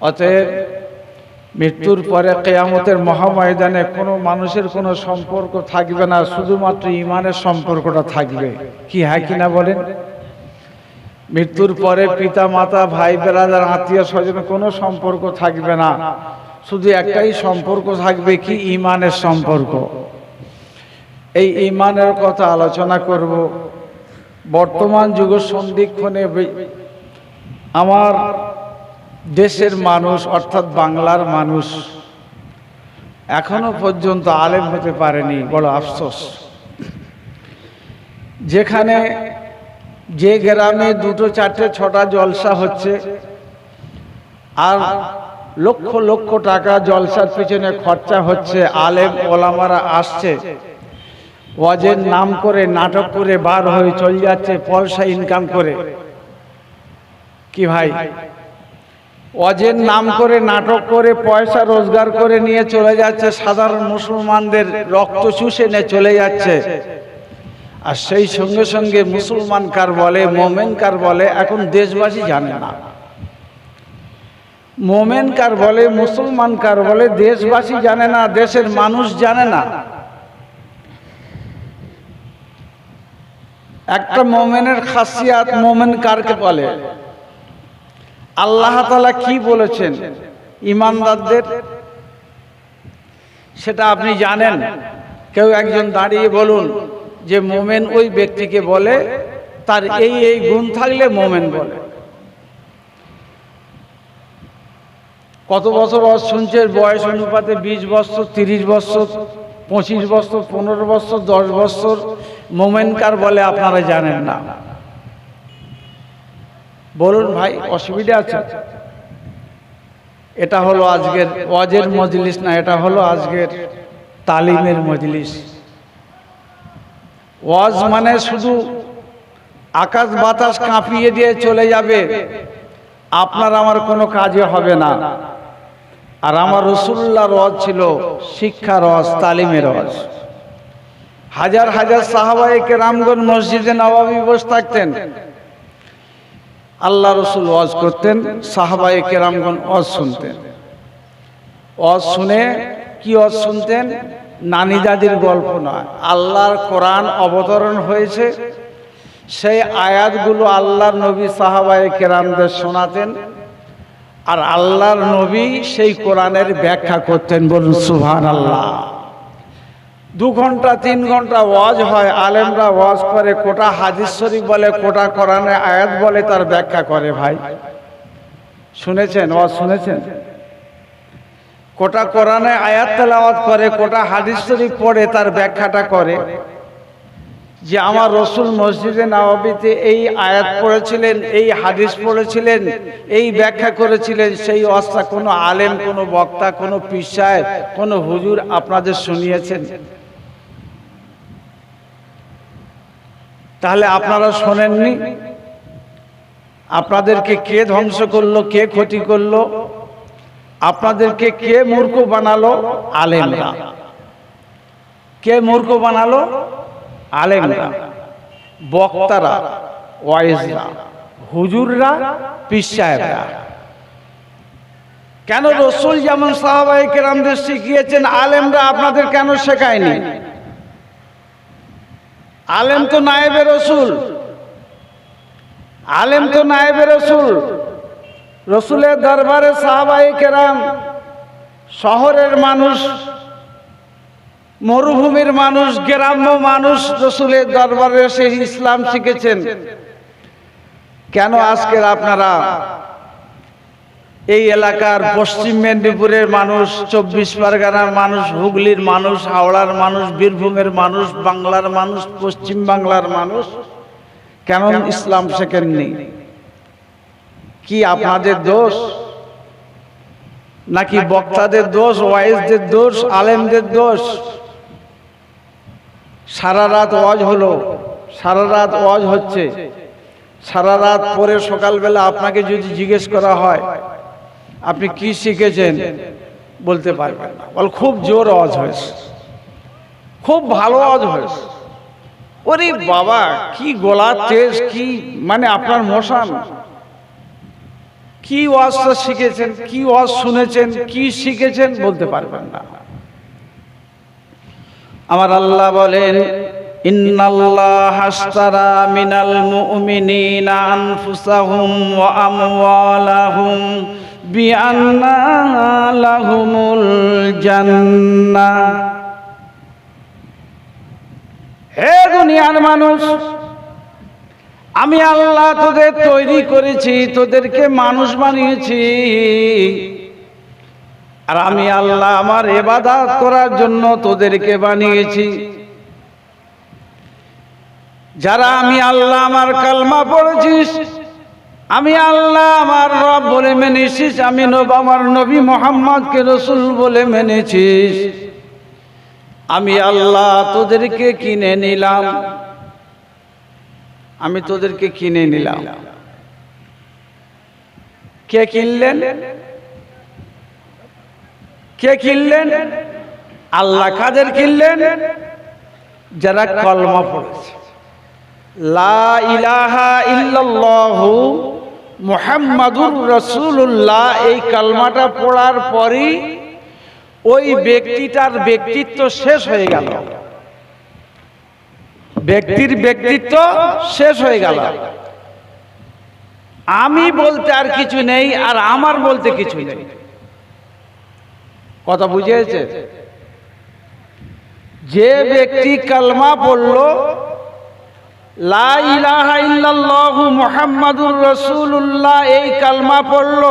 অতএব মৃত্যুর পরে কেয়ামতের মহাময়দানে কোনো মানুষের কোনো সম্পর্ক থাকবে না, শুধুমাত্র ইমানের সম্পর্কটা থাকবে। কি হ্যাঁ কিনা বলেন? মৃত্যুর পরে পিতা, মাতা, ভাই বেড়াদার আত্মীয় স্বজন কোনো সম্পর্ক থাকবে না। শুধু একটাই সম্পর্ক থাকবে কি? ইমানের সম্পর্ক। এই ইমানের কথা আলোচনা করব। বর্তমান যুগ সন্ধিক্ষণে আমার দেশের মানুষ, অর্থাৎ বাংলার মানুষ, এখনও পর্যন্ত আলেম হতে পারেনি, বড় আফসোস। যেখানে যে গ্রামে দুটো, চারটে, ছটা জলসা হচ্ছে, আর লক্ষ লক্ষ টাকা জলসার পিছনে খরচা হচ্ছে, আলেম ওলামারা আসছে, ওয়াজের নাম করে, নাটক করে বার হয়ে চলে যাচ্ছে, পয়সা ইনকাম করে। কি ভাই? অজের নাম করে, নাটক করে, পয়সা রোজগার করে নিয়ে চলে যাচ্ছে। সাধারণ মুসলমানদের রক্ত চুষে নিয়ে চলে যাচ্ছে। আর সেই সঙ্গে সঙ্গে মুসলমান কার বলে, মোমেন কার বলে, এখন দেশবাসী জানে না। মোমেন কার বলে, মুসলমান কার বলে, দেশবাসী জানে না, দেশের মানুষ জানে না। একটা মোমেনের খাসিয়াত মোমেন কারকে বলে? আল্লাহ তালা কি বলেছেন? ইমানদারদের? সেটা আপনি জানেন। কেউ একজন দাঁড়িয়ে বলুন যে মোমেন ওই ব্যক্তিকে বলে, তার এই এই গুণ থাকলে মোমেন বলে। কত বছর বয়স শুনছে বয়স অনুপাতে বিশ বছর, তিরিশ বছর, পঁচিশ বছর, পনেরো বছর, দশ বছর, মোমেন কার বলে আপনারা জানেন না। বলুন ভাই, অসুবিধা আছে? এটা হলো আজকের ওয়াজের মজলিস না, এটা হলো আজকের তালিমের মজলিস। ওয়াজ মানে শুধু আকাশ বাতাস কাঁপিয়ে দিয়ে চলে যাবে, আপনার আমার কোনো কাজে হবে না। আর আমার রসুল্লাহ রজ ছিল শিক্ষা রস তালিমের রস হাজার হাজার সাহাবাহিকে রামগঞ্জ মসজিদে নবাবি বসে থাকতেন। আল্লাহ রসুল ওয়াজ করতেন সাহাবাই কেরামগণ ওয়াজ শুনতেন। ওয়াজ শুনে কি ওয়াজ শুনতেন? নানি দাদির গল্প নয়, আল্লাহর কোরআন অবতরণ হয়েছে। সেই আয়াতগুলো আল্লাহর নবী সাহাবাই কেরামদের শোনাতেন আর আল্লাহর নবী সেই কোরআনের ব্যাখ্যা করতেন বলুন সুভান আল্লাহ দু ঘণ্টা, তিন ঘণ্টা ওয়াজ হয়, আলেমরা ওয়াজ করে, কোটা হাদিস শরীফ বলে, কোটা কোরআনে আয়াত বলে, তার ব্যাখ্যা করে ভাই। শুনেছেন? ওয়াজ শুনেছেন? কোটা কোরআনে আয়াত তেলাওয়াত করে, কোটা হাদিস শরীফ পড়ে, তার ব্যাখ্যাটা করে। যে আমার রসুল মসজিদে নবাবিতে এই আয়াত পড়েছিলেন, এই হাদিস পড়েছিলেন, এই ব্যাখ্যা করেছিলেন, সেই অবস্থা কোনো আলেম, কোনো বক্তা, কোনো পিসায় কোনো হুজুর আপনাদের শুনিয়েছেন। তাহলে আপনারা শোনেননি? আপনাদেরকে কে ধ্বংস করল, কে ক্ষতি করল? আপনাদেরকে কে মূর্খ বানালো? আলেমরা। কে মূর্খ বানালো? আলেমরা। বক্তারা, ওয়াইজরা। হুজুররা পিসায়রা কেন রসুল যেমন সাহাবাই কেরামদের শিখিয়েছেন, আলেমরা আপনাদের কেন শেখায়নি? আলেম তো নায়েবে রসুল। আলেম তো নায়েবে রসুল। রসুলের দরবারে সাহাবাই কেরাম, শহরের মানুষ, মরুভূমির মানুষ, গ্রাম্য মানুষ রসুলের দরবারে এসে ইসলাম শিখেছেন। কেন আজকের আপনারা এই এলাকার পশ্চিম মেদিনীপুরের মানুষ চব্বিশ পরগনার মানুষ হুগলির মানুষ হাওড়ার মানুষ বীরভূমের মানুষ বাংলার মানুষ পশ্চিম বাংলার মানুষ কেন ইসলাম শেখেননি? কি আপনাদের দোষ? নাকি বক্তাদের দোষ ওয়াইজদের দোষ আলেমদের দোষ? সারা রাত ওয়াজ হলো সারা রাত ওয়াজ হচ্ছে। সারা রাত পরে সকালবেলা আপনাকে যদি জিজ্ঞেস করা হয় আপনি কি শিখেছেন বলতে পারবেন না। বল, খুব জোর আওয়াজ হয়েছে। খুব ভালো আওয়াজ হয়েছে। ওরে বাবা, কি গোলা তেজ, কি মানে আপনার মশান। কি ওয়াজটা শিখেছেন, কি ওয়াজ শুনেছেন, কি শিখেছেন বলতে পারবেন না। আমার আল্লাহ বলেন মিনাল লাহুমুল জান্নাহ হে দুনিয়ার মানুষ, আমি আল্লাহ তোদের তৈরি করেছি, তোদেরকে মানুষ বানিয়েছি। আর আমি আল্লাহ আমার এবাদাত করার জন্য তোদেরকে বানিয়েছি। যারা আমি আল্লাহ আমার কালমা পড়েছিস আমি আল্লাহ আমার রব বলে মেনেছিস, আমি নব আমার নবী মোহাম্মদকে রসুল বলে মেনেছিস। আমি আল্লাহ তোদেরকে কিনে নিলাম। আমি তোদেরকে কিনে নিলাম। কে কিনলেন? কে কিনলেন? আল্লাহ কাদের কিনলেন? যারা কলমা পড়েছে। লা ইলাহা ইল্লাল্লাহু মুহাম্মাদুর রাসূলুল্লাহ, এই কালমাটা পড়ার পরই ওই ব্যক্তিটার ব্যক্তিত্ব শেষ হয়ে গেল। ব্যক্তির ব্যক্তিত্ব শেষ হয়ে গেল। আমি বলতে আর কিছু নেই, আর আমার বলতে কিছু নেই। কথা বুঝিয়েছে যে ব্যক্তি কালমা পড়ল মুহাম্মাদুর রাসূলুল্লাহ, এই কালমা পড়ল।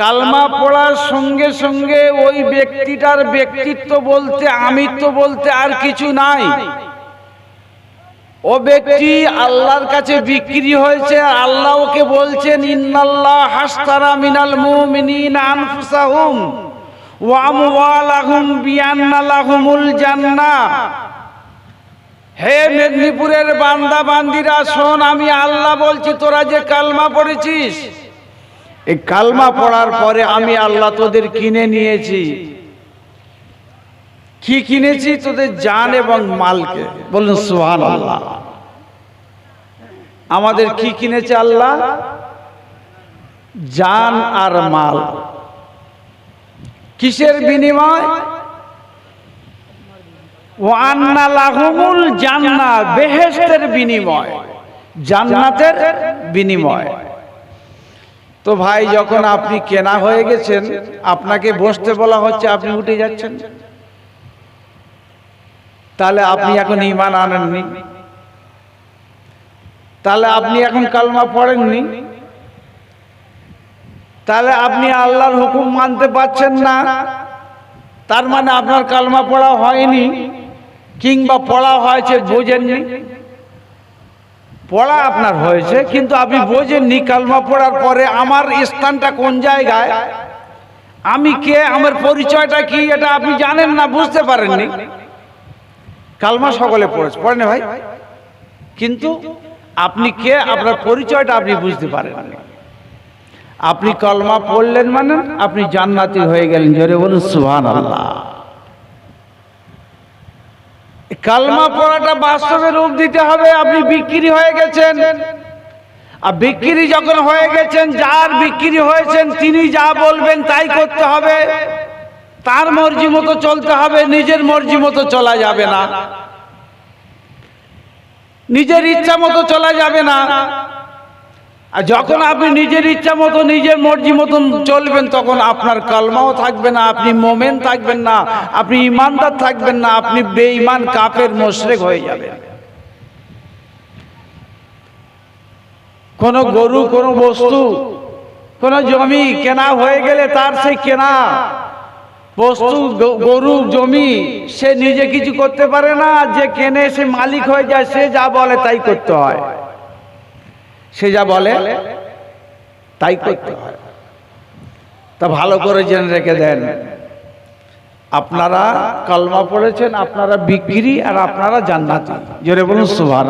কালমা পড়ার সঙ্গে সঙ্গে ওই ব্যক্তিটার ব্যক্তিত্ব বলতে, আমিত্ব বলতে আর কিছু নাই। ও ব্যক্তি আল্লাহর কাছে বিক্রি হয়েছে আল্লাহ ওকে বলছেন, ইন্নাল্লাহ হাস্তারা মিনাল মুমিনিনা আনফুসাহুম ওয়া আমওয়ালাহুম বিআন্না লাহুমুল জান্নাহ। হে মেদিনীপুরের বান্দা বান্দিরা, শোন, আমি আল্লাহ বলছি, তোরা যে কালমা পড়েছিস, এই কালমা পড়ার পরে আমি আল্লাহ তোদের কিনে নিয়েছি। কি কিনেছি? তোদের জান এবং মালকে। বলুন সুহান আল্লাহ আমাদের কি কিনেছে আল্লাহ? জান আর মাল। কিসের বিনিময়? বেহেশতের বিনিময়, জান্নাতের বিনিময়। তো ভাই, যখন আপনি কেনা হয়ে গেছেন, আপনাকে বসতে বলা হচ্ছে, আপনি উঠে যাচ্ছেন। তাহলে আপনি এখন ইমান আনেননি। তাহলে আপনি এখন কালমা পড়েননি। তাহলে আপনি আল্লাহর হুকুম মানতে পারছেন না। তার মানে আপনার কালমা পড়া হয়নি। কিংবা পড়া হয়েছে, বোঝেননি। পড়া আপনার হয়েছে, কিন্তু আপনি বোঝেননি কালমা পড়ার পরে আমার স্থানটা কোন জায়গায়? আমি কে? আমার পরিচয়টা কি? এটা আপনি জানেন না, বুঝতে পারেননি। কালমা সকলে পড়েছে পড়েন ভাই? কিন্তু আপনি কে? আপনার পরিচয়টা আপনি বুঝতে পারেন আপনি কলমা পড়লেন মানে আপনি জান্নাতি হয়ে গেলেন। জোরে বলুন সুহান আল্লাহ কালমা পড়াটা বাস্তবে রূপ দিতে হবে, আপনি বিক্রি হয়ে গেছেন। আর বিক্রি যখন হয়ে গেছেন, যার বিক্রি হয়েছেন, তিনি যা বলবেন তাই করতে হবে। তার মর্জি মতো চলতে হবে, নিজের মর্জি মতো চলা যাবে না। নিজের ইচ্ছা মতো চলা যাবে না। আর যখন আপনি নিজের ইচ্ছা মতো, নিজের মর্জি মতন চলবেন, তখন আপনার কালমাও থাকবে না, আপনি মোমেন থাকবেন না, আপনি ইমানদার থাকবেন না, আপনি বেঈমান কাপের মোশরেক হয়ে যাবেন। কোন গরু, কোন বস্তু, কোন জমি কেনা হয়ে গেলে তার সেই কেনা। বস্তু, গরু, জমি, সে নিজে কিছু করতে পারে না, যে কেনে, সে মালিক হয়ে যায়, সে যা বলে তাই করতে হয়। সে যা বলে তাই করতে হয়। তা ভালো করে জেনে রেখে দেন। আপনারা কলমা পড়েছেন আপনারা বিক্রি আর আপনারা জান্নাতি। জোরে বলুন সুভান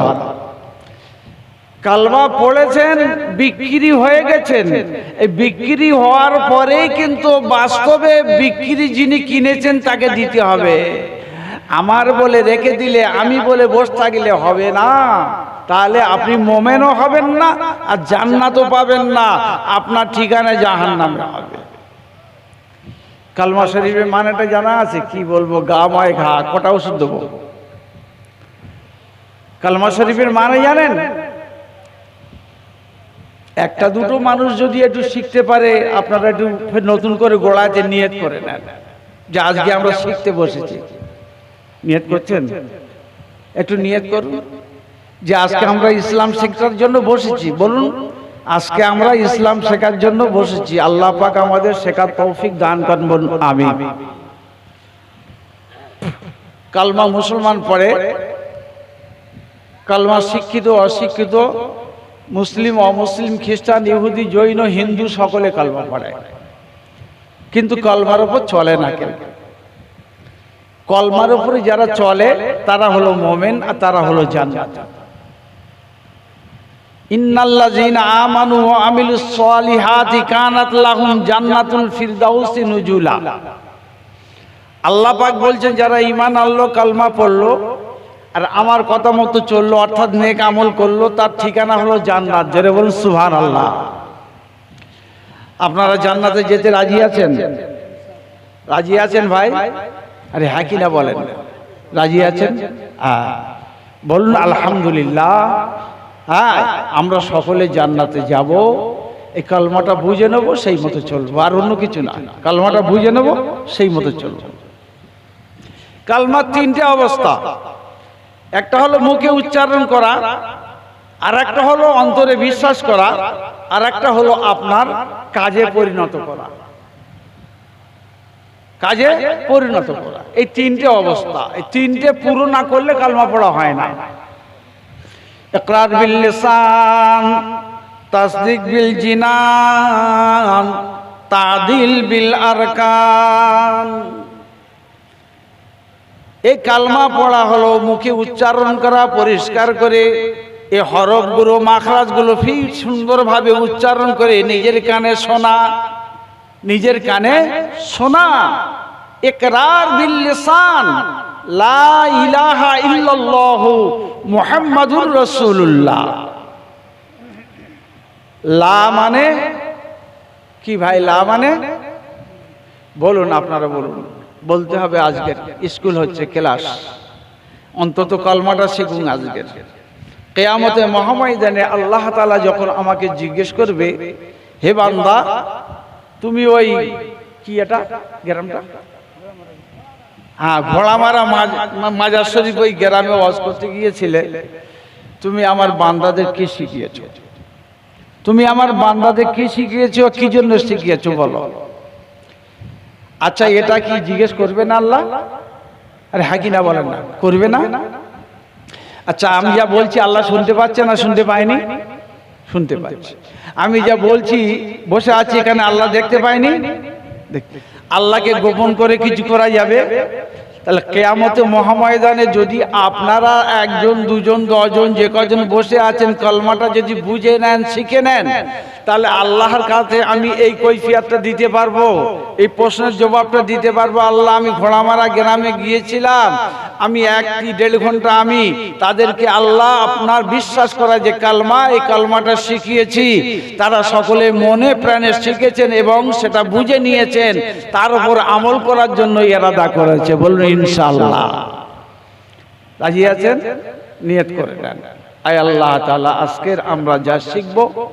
কালমা পড়েছেন বিক্রি হয়ে গেছেন। এই বিক্রি হওয়ার পরেই কিন্তু বাস্তবে বিক্রি যিনি কিনেছেন তাকে দিতে হবে। আমার বলে রেখে দিলে আমি বলে বসে থাকলে হবে না। তাহলে আপনি মোমেনও হবেন না আর জান্নাতও পাবেন না। আপনার ঠিকানা জাহান্নামে হবে। কালমা শরীফের মানেটা জানা আছে? কি বলব? গা ময় ঘা, কটা ওষুধ দেবো? কালমা শরীফের মানে জানেন? একটা দুটো মানুষ যদি একটু শিখতে পারে, আপনারা একটু নতুন করে গোড়াতে নিয়ত করে নেন। যে আজকে আমরা শিখতে বসেছি। নিয়ত করছেন? একটু নিয়ত করুন। যে আজকে আমরা ইসলাম শেখার জন্য বসেছি, বলুন। আজকে আমরা ইসলাম শেখার জন্য বসেছি। আল্লাহ পাক আমাদের শেখার তৌফিক দান করেন, বলুন আমি কালমা মুসলমান পড়ে, কালমা শিক্ষিত, অশিক্ষিত, মুসলিম, অমুসলিম, খ্রিস্টান, ইহুদি, জৈন, হিন্দু, সকলে কালমা পড়ে। কিন্তু কলমার ওপর চলে না কেউ। কলমার উপরে যারা চলে, তারা হলো মোমেন আর তারা হলো জান্নাত। ইন্নাল্লাযীনা আমানু জান্নাতুল আল্লাহ পাক বলছেন, যারা ঈমান আনলো, কালমা পড়ল, আর আমার কথা মতো চলল, অর্থাৎ নেক আমল করল, তার ঠিকানা হলো জান্নাত। জোরে বলুন, সুবহানাল্লাহ। আপনারা জান্নাতে যেতে রাজি আছেন? রাজি আছেন ভাই? আরে হ্যাঁ কিনা বলেন? রাজি আছেন? হ্যাঁ। বলুন, আলহামদুলিল্লাহ হ্যাঁ আমরা সকলে জান্নাতে যাব। এই কালমাটা বুঝে নেব, সেই মতো চলবো। আর অন্য কিছু না। কালমাটা বুঝে নেব, সেই মতো চলবো। কালমার তিনটে অবস্থা। একটা হলো মুখে উচ্চারণ করা আর একটা হলো অন্তরে বিশ্বাস করা আর একটা হলো আপনার কাজে পরিণত করা। কাজে পরিণত করা। এই তিনটে অবস্থা। এই তিনটে পুরো না করলে কালমা পড়া হয় না। ইকরার বিল লিসান, তাসদিক বিল জিনান, তাদিল বিল আরকান। এই কালমা পড়া হলো, মুখে উচ্চারণ করা, পরিষ্কার করে এই হরফগুলো, মাখরাজগুলো ফি সুন্দরভাবে উচ্চারণ করে, নিজের কানে শোনা, নিজের কানে শোনা। একরার বিল লিসান, লা ইলাহা ইল্লাল্লাহু মুহাম্মাদুর রাসূলুল্লাহ। লা মানে? কি ভাই, লা মানে? বলুন, আপনারা বলুন। বলতে হবে আজকের। স্কুল হচ্ছে ক্লাস। অন্তত কলমাটা শিখুন আজকের। কেয়ামতে মহাময়দানে আল্লাহ তাআলা যখন আমাকে জিজ্ঞেস করবে, হে বান্দা, তুমি ওই কি এটা? গ্রামটা? হ্যাঁ ঘোড়ামারা মাজার শরীফ ওই গ্রামে ওয়াজ করতে গিয়েছিলে। তুমি আমার বান্দাদের কি শিখিয়েছো? তুমি আমার বান্দাদের কি শিখিয়েছো কি জন্য শিখিয়েছো বলো? আচ্ছা এটা কি জিজ্ঞেস করবে না আল্লাহ? আরে হ্যাঁ কি না বলেন না। করবে না? আচ্ছা আমি যা বলছি আল্লাহ শুনতে পাচ্ছে না শুনতে পায়নি? শুনতে পাচ্ছি। আমি যা বলছি বসে আছি এখানে আল্লাহ দেখতে পাইনি দেখতে আল্লাহকে গোপন করে কিছু করা যাবে? তাহলে কেয়ামতে মহাময়দানে যদি আপনারা একজন, দুজন, দশজন, যে কজন বসে আছেন, কলমাটা যদি বুঝে নেন, শিখে নেন, তাহলে আল্লাহর কাছে আমি এই কৈফিয়াতটা দিতে পারব, এই প্রশ্নের জবাবটা দিতে পারব, আল্লাহ আমি ঘোড়ামারা গ্রামে গিয়েছিলাম, আমি এক কি দেড় ঘণ্টা আমি তাদেরকে আল্লাহ আপনার বিশ্বাস করা যে কালমা, এই কালমাটা শিখিয়েছি, তারা সকলে মনে প্রাণে শিখেছেন এবং সেটা বুঝে নিয়েছেন, তার উপর আমল করার জন্য এরাদা করেছে, বলুন ইনশাআল্লাহ। রাজি আছেন? নিয়ত করে নেন। আয় আল্লাহ তাআলা, আজকের আমরা যা শিখব,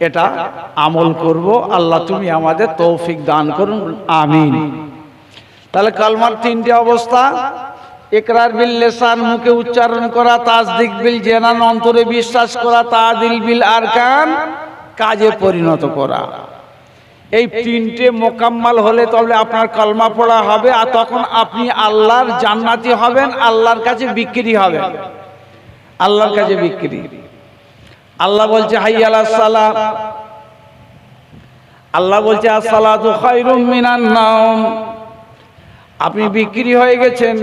এটা আমল করব। আল্লাহ তুমি আমাদের তৌফিক দান করুন। আমিন। তাহলে কালমার তিনটে অবস্থা। একরার বিল লেসান মুখে উচ্চারণ করা তাসদিক বিল জেনান অন্তরে বিশ্বাস করা তাদিল বিল আর কান কাজে পরিণত করা। এই তিনটে মোকাম্মাল হলে তবে আপনার কলমা পড়া হবে আর তখন আপনি আল্লাহর জান্নাতি হবেন, আল্লাহর কাছে বিক্রি হবেন। আল্লাহর কাছে বিক্রি। আল্লাহ বলছে হাইয়ালা সালাম আল্লাহ বলছে নাওম। আপনি বিক্রি হয়ে গেছেন।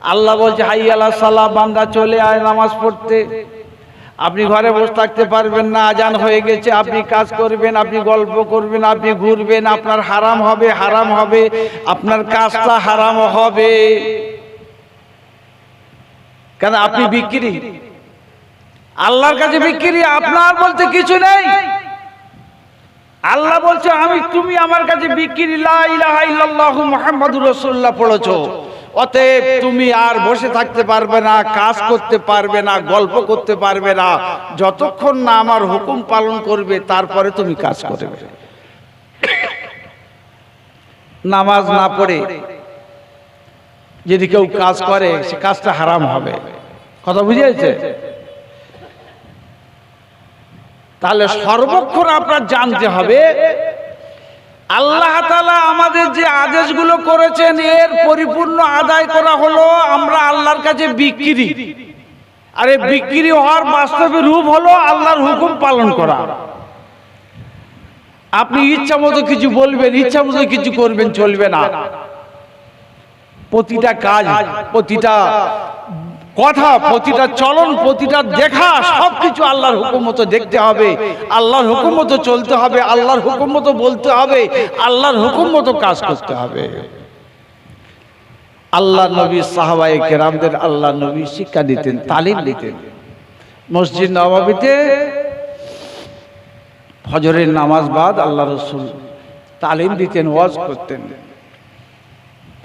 আল্লাহ বলছে হাইয়ালা সালাহ বান্দা চলে আয় নামাজ পড়তে। আপনি ঘরে বসে থাকতে পারবেন না, আজান হয়ে গেছে, আপনি কাজ করবেন, আপনি গল্প করবেন, আপনি ঘুরবেন, আপনার হারাম হবে হারাম হবে, আপনার কাজটা হারাম হবে। কেন, আপনি বিক্রি? আল্লাহর কাছে বিক্রি, আপনার বলতে কিছু নেই। আল্লাহ বলছে, আমি, তুমি আমার কাছে বিক্রি, লা ইলাহা ইল্লাল্লাহু মুহাম্মাদুর রাসূলুল্লাহ পড়েছো। অতএব তুমি আর বসে থাকতে পারবে না, কাজ করতে পারবে না, গল্প করতে পারবে না। যতক্ষণ না আমার হুকুম পালন করবে, তারপরে তুমি কাজ করবে। নামাজ না পড়ে যদি কেউ কাজ করে, সে কাজটা হারাম হবে। কথা বুঝিয়েছে তাহলে সর্বক্ষণ আপনার জানতে হবে আল্লাহ তালা আমাদের যে আদেশগুলো করেছেন, এর পরিপূর্ণ আদায় করা হলো আমরা আল্লাহর কাছে বিক্রি। আরে বিক্রি হওয়ার বাস্তবে রূপ হলো আল্লাহর হুকুম পালন করা। আপনি ইচ্ছা মতো কিছু বলবেন, ইচ্ছা মতো কিছু করবেন, চলবে না। প্রতিটা কাজ, প্রতিটা কথা, প্রতিটা চলন, প্রতিটা দেখা, সবকিছু আল্লাহর হুকুম মতো দেখতে হবে। আল্লাহর হুকুম মতো চলতে হবে, আল্লাহর হুকুম মতো বলতে হবে, আল্লাহর হুকুম মতো কাজ করতে হবে। আল্লাহ নবী সাহাবাই কেরামদের আল্লাহ নবী শিক্ষা দিতেন, তালিম দিতেন। মসজিদ নবাবিতে ফজরের নামাজ বাদ আল্লাহ রসুল তালিম দিতেন, ওয়াজ করতেন।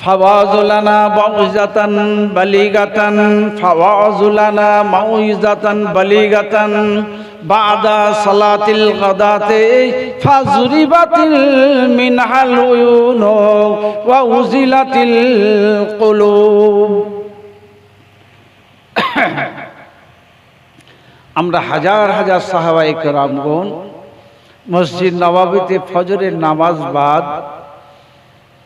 ফাওয়াজুলানা মাউইজাতান বালিগাতান, ফাওয়াজুলানা মাউইজাতান বালিগাতান, বাদা সালাতিল গাদাতে ফাজুরিবাতিল মিনহাল উয়ুন ওয়া উজিলাতিল কুলুব। আমরা হাজার হাজার সাহাবাই কেরামগণ মসজিদ নবাবিতে ফজরের নামাজ বাদ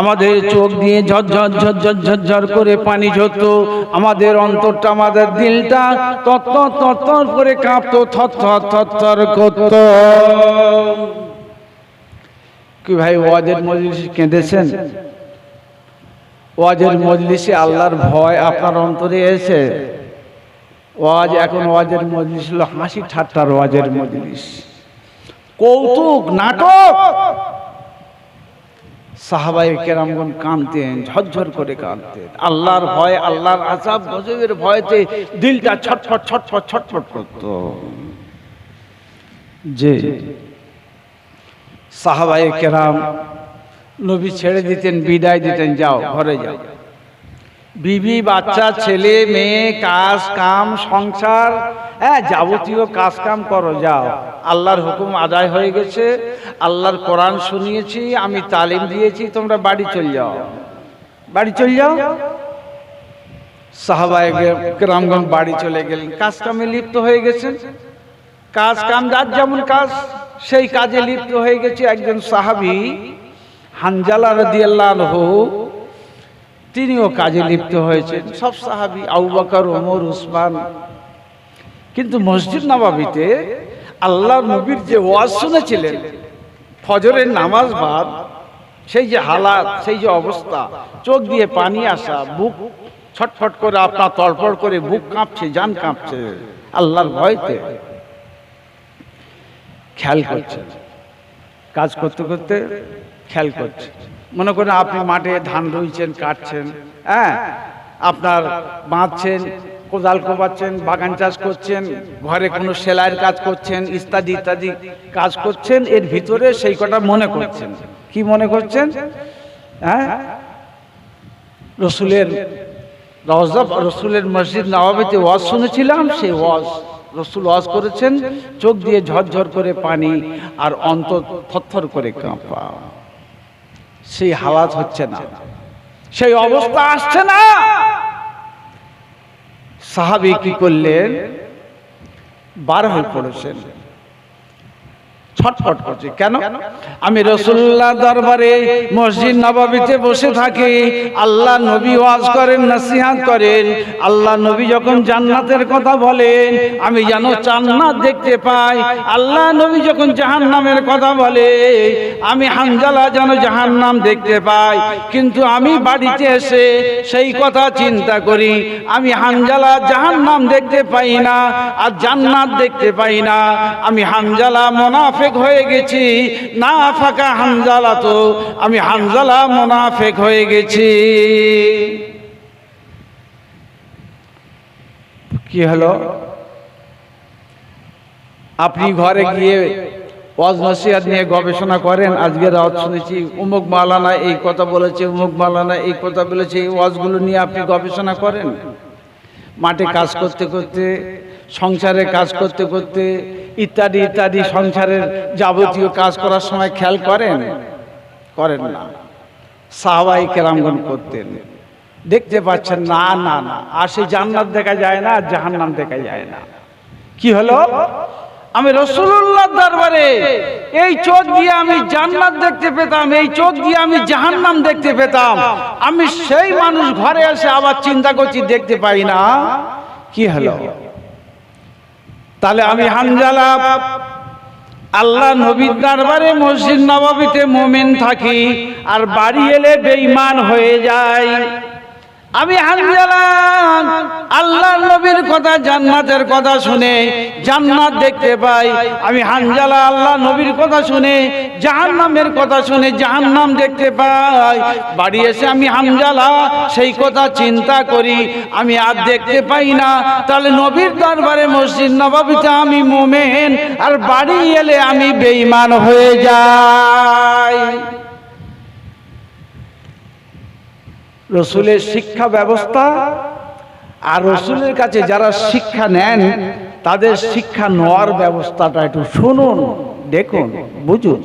আমাদের চোখ দিয়ে ঝরঝর ঝরঝর ঝরঝর করে পানি ঝরতো। আমাদের অন্তরটা, আমাদের দিলটা তত্তর তত্তর করে কাঁপতো থরথর থরথর করত। কি ভাই, ওয়াজের মজলিসে কেঁদেছেন? ওয়াজের মজলিসে আল্লাহর ভয় আপনার অন্তরে এসে ওয়াজ, এখন ওয়াজের মজলিস হলো হাসি ঠাট্টার ওয়াজের মজলিস। কৌতুক, নাটক! সাহাবাই কেরামগণ কাঁদতেন, ঝরঝর করে কাঁদতেন। আল্লাহর ভয়, আল্লাহর আজাব গজবের ভয়তে দিলটা ছটফট ছটফট ছটফট করত। যে সাহাবাই কেরাম নবী ছেড়ে দিতেন, বিদায় দিতেন, যাও, ঘরে যাও। বিবি, বাচ্চা, ছেলে, মেয়ে, কাজ, কাম, সংসার হ্যাঁ যাবতীয় কাজ কাম করো, যাও। আল্লাহর হুকুম আদায় হয়ে গেছে, আল্লাহর কোরআন শুনিয়েছি, আমি তালিম দিয়েছি, তোমরা বাড়ি চল যাও। বাড়ি চল যাও? সাহাবায় গ্রামগঞ্জ বাড়ি চলে গেলেন। কাজ কামে লিপ্ত হয়ে গেছেন কাজ কাম যার যেমন কাজ, সেই কাজে লিপ্ত হয়ে গেছে একজন সাহাবি, হানজালা রাদিয়াল্লাহু তিনিও কাজে লিপ্ত হয়েছেন। সব সাহাবি, আবু বকর, ওমর, উসমান কিন্তু মসজিদ নবাবিতে আল্লাহ নবীর যে ওয়াজ শুনেছিলেন, ফজরের নামাজ বাদ, সেই যে হালাত, সেই যে অবস্থা, চোখ দিয়ে পানি আসা, বুক ছটফট করে আপনার তড়ফড় করে বুক কাঁপছে, জান কাঁপছে, আল্লাহর ভয়তে। খেয়াল করছেন কাজ করতে করতে খেয়াল করছে। মনে করেন আপনি মাঠে ধান রুইছেন, কাটছেন হ্যাঁ আপনার বাঁধছেন কোদাল কোপাচ্ছেন, বাগান চাষ করছেন, ঘরে কোনো সেলাইয়ের কাজ করছেন, ইত্যাদি ইত্যাদি কাজ করছেন, এর ভিতরে সেই কটা মনে করছেন। কি মনে করছেন? হ্যাঁ? রসুলের রজব রসুলের মসজিদ নবাবিতে ওয়াজ শুনেছিলাম, সেই ওয়াজ রসুল ওয়াজ করেছেন, চোখ দিয়ে ঝরঝর করে পানি আর অন্তর থরথর করে কাঁপা। সেই হালাত হচ্ছে না। সেই অবস্থা আসছে না। সাহাবি কি করলেন? বার হয়ে পড়েছেন। ছটফট করছে। কেন? আমি রসুল্লাহ দরবারে মসজিদ নবাবিতে বসে থাকি। আল্লাহ নবী ওয়াজ করেন নসিহাত করেন। আল্লাহ নবী যখন জান্নাতের কথা বলেন আমি যেন জান্নাত দেখতে পাই। আল্লাহ নবী যখন জাহান নামের কথা বলে আমি হানজালা যেন জাহান নাম দেখতে পাই। কিন্তু আমি বাড়িতে এসে সেই কথা চিন্তা করি। আমি হানজালা জাহান্নাম দেখতে পাই না আর জান্নাত দেখতে পাই না। আমি হানজালা মোনাফেক হয়ে গেছি। না ফাঁকা হানজালা তো, আমি হানজালা মোনাফেক হয়ে গেছি। কি হলো? আপনি ঘরে গিয়ে ওয়াজ নসিহাত নিয়ে গবেষণা করেন? আজকে রাত শুনেছি, উমুক মালানা এই কথা বলেছে, উমুক মালানা এই কথা বলেছে, এই ওয়াজগুলো নিয়ে আপনি গবেষণা করেন? মাঠে কাজ করতে করতে, সংসারে কাজ করতে করতে ইত্যাদি ইত্যাদি সংসারের যাবতীয় কাজ করার সময় খেয়াল করেন? করেন না। সাহাবাই কেরামগন করতেন। দেখতে পাচ্ছেন, না না না, আর সেই জান্নাত দেখা যায় না, আর জাহান্নাম দেখা যায় না। কি হলো? আমি রসুল্লাহ দরবারে এই চোখ দিয়ে আমি জান্নাত দেখতে পেতাম, এই চোখ দিয়ে আমি জাহান্নাম দেখতে পেতাম। আমি সেই মানুষ ঘরে এসে আবার চিন্তা করছি, দেখতে পাই না। কি হলো? তাহলে আমি হানজালা আল্লাহ নবীর দরবারে মসজিদ নবাবিতে মোমেন থাকি আর বাড়ি এলে বেইমান হয়ে যায় আমি হানজালা আল্লাহ নবীর কথা, জান্নাতের কথা শুনে জান্নাত দেখতে পাই। আমি হানজালা আল্লাহ নবীর কথা শুনে, জাহান্নামের কথা শুনে জাহান্নাম দেখতে পাই। বাড়ি এসে আমি হানজালা সেই কথা চিন্তা করি। আমি আর দেখতে পাই না। তাহলে নবীর দরবারে মসজিদ নবাবিতে আমি মোমেন, আর বাড়ি এলে আমি বেঈমান হয়ে যাই। রসুলের শিক্ষা ব্যবস্থা আর রসুলের কাছে যারা শিক্ষা নেন তাদের শিক্ষা নেওয়ার ব্যবস্থাটা একটু শুনুন দেখুন বুঝুন।